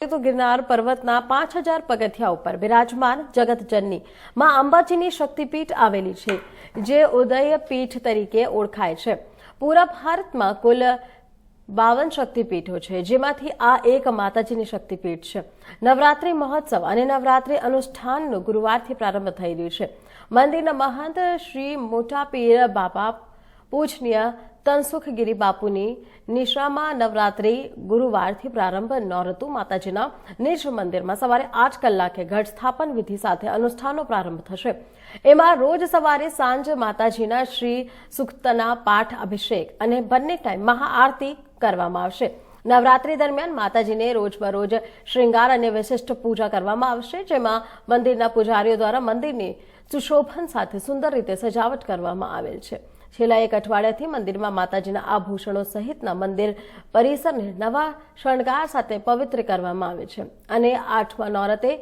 તો ગિરનાર પર્વતના પાંચ હજાર પગથિયા ઉપર બિરાજમાન જગતજનની માં અંબાજીની શક્તિપીઠ આવેલી છે, જે ઉદય પીઠ તરીકે ઓળખાય છે. પૂરા ભારતમાં કુલ બાવન શક્તિપીઠો છે, જેમાંથી આ એક માતાજીની શક્તિપીઠ છે. નવરાત્રી મહોત્સવ અને નવરાત્રી અનુષ્ઠાનનો ગુરુવારથી પ્રારંભ થઈ રહ્યું છે. મંદિરના મહંત શ્રી મોટા પીર બાબા પૂજનીય તનસુખગીરી બાપુની નિશામાં નવરાત્રી ગુરુવારથી પ્રારંભ નોરતું માતાજીના નિજ મંદિરમાં સવારે આઠ કલાકે ઘટ સ્થાપન વિધિ સાથે અનુષ્ઠાનનો પ્રારંભ થશે. એમાં રોજ સવારે સાંજ માતાજીના શ્રી સુક્તના પાઠ અભિષેક અને બંને ટાઈમ મહાઆરતી કરવામાં આવશે. નવરાત્રી દરમિયાન માતાજીને રોજબરોજ શ્રૃંગાર અને વિશિષ્ટ પૂજા કરવામાં આવશે, જેમાં મંદિરના પૂજારીઓ દ્વારા મંદિરની સુશોભન સાથે સુંદર રીતે સજાવટ કરવામાં આવેલ છે. છેલ્લા એક અઠવાડિયાથી મંદિરમાં માતાજીના આભૂષણો સહિતના મંદિર પરિસરને નવા શણગાર સાથે પવિત્ર કરવામાં આવે છે. અને આઠમા નોરતે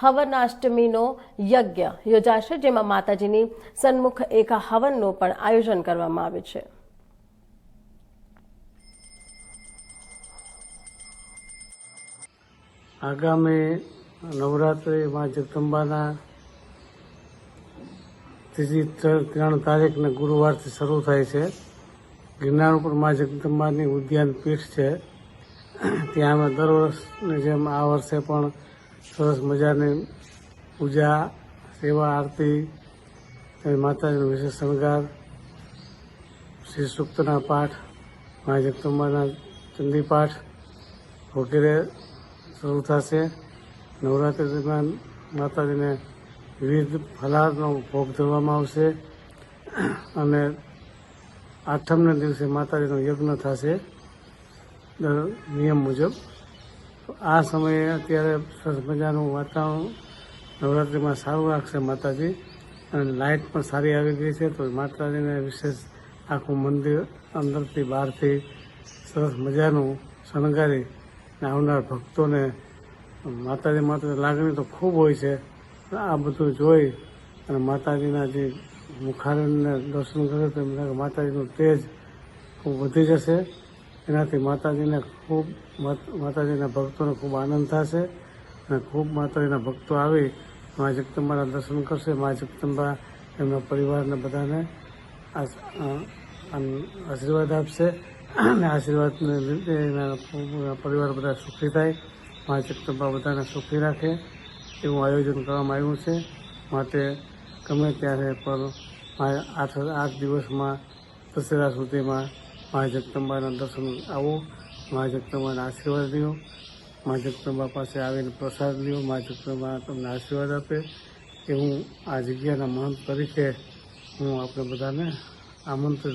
હવનાષ્ટમીનો યજ્ઞ યોજાશે, જેમાં માતાજીની સન્મુખ એક હવનનું પણ આયોજન કરવામાં આવે છે. આગામી નવરાત્રિ માં જગદંબાના ત્રીજી ત્ર- ત્રણ તારીખને ગુરુવારથી શરૂ થાય છે. ગિરનાર ઉપર મા જગદંબાની ઉદ્યાન પીઠ છે. ત્યાં અમે દર વર્ષની જેમ આ વર્ષે પણ સરસ મજાની પૂજા, સેવા, આરતી માતાજીનો વિશેષ શણગાર, શ્રી સૂક્તના પાઠ, મા જગદંબાના ચંદી પાઠ વગેરે શરૂ થશે. નવરાત્રિ દરમિયાન માતાજીને વિવિધ ફલાહારનો ભોગ ધરવામાં આવશે અને આઠમના દિવસે માતાજીનો યજ્ઞ થશે નિયમ મુજબ. આ સમયે અત્યારે સરસ મજાનું વાતાવરણ, નવરાત્રિમાં સારું રાખશે માતાજી અને લાઇટ પણ સારી આવી ગઈ છે, તો માતાજીને વિશેષ આખું મંદિર અંદરથી બહારથી સરસ મજાનું શણગારી આવનાર ભક્તોને માતાજી માટે લાગણી તો ખૂબ હોય છે. આ બધું જોઈ અને માતાજીના જે મુખારણને દર્શન કરે તો એમને માતાજીનું તેજ ખૂબ વધી જશે. એનાથી માતાજીને ખૂબ માત- માતાજીના ભક્તોને ખૂબ આનંદ થશે અને ખૂબ માતાજીના ભક્તો આવી મા જગદંબાના દર્શન કરશે. મા જગદંબા એમના પરિવારને બધાને આશીર્વાદ આપશે અને આશીર્વાદને લીધે એના પરિવાર બધા સુખી થાય. મા જગદંબા બધાને સુખી રાખે. એવું આયોજન કરવામાં આવ્યું છે. માટે ગમે ત્યારે પણ આઠ આઠ દિવસમાં દશેરા સુધીમાં મા જગદંબાના દર્શન આવો. મા જગદંબાના આશીર્વાદ લ્યો. મા જગદંબા પાસે આવીને પ્રસાદ લ્યો. મા જગદંબા તમને આશીર્વાદ આપે. એવું આ જગ્યાના મહંત તરીકે હું આપણે બધાને આમંત્રિત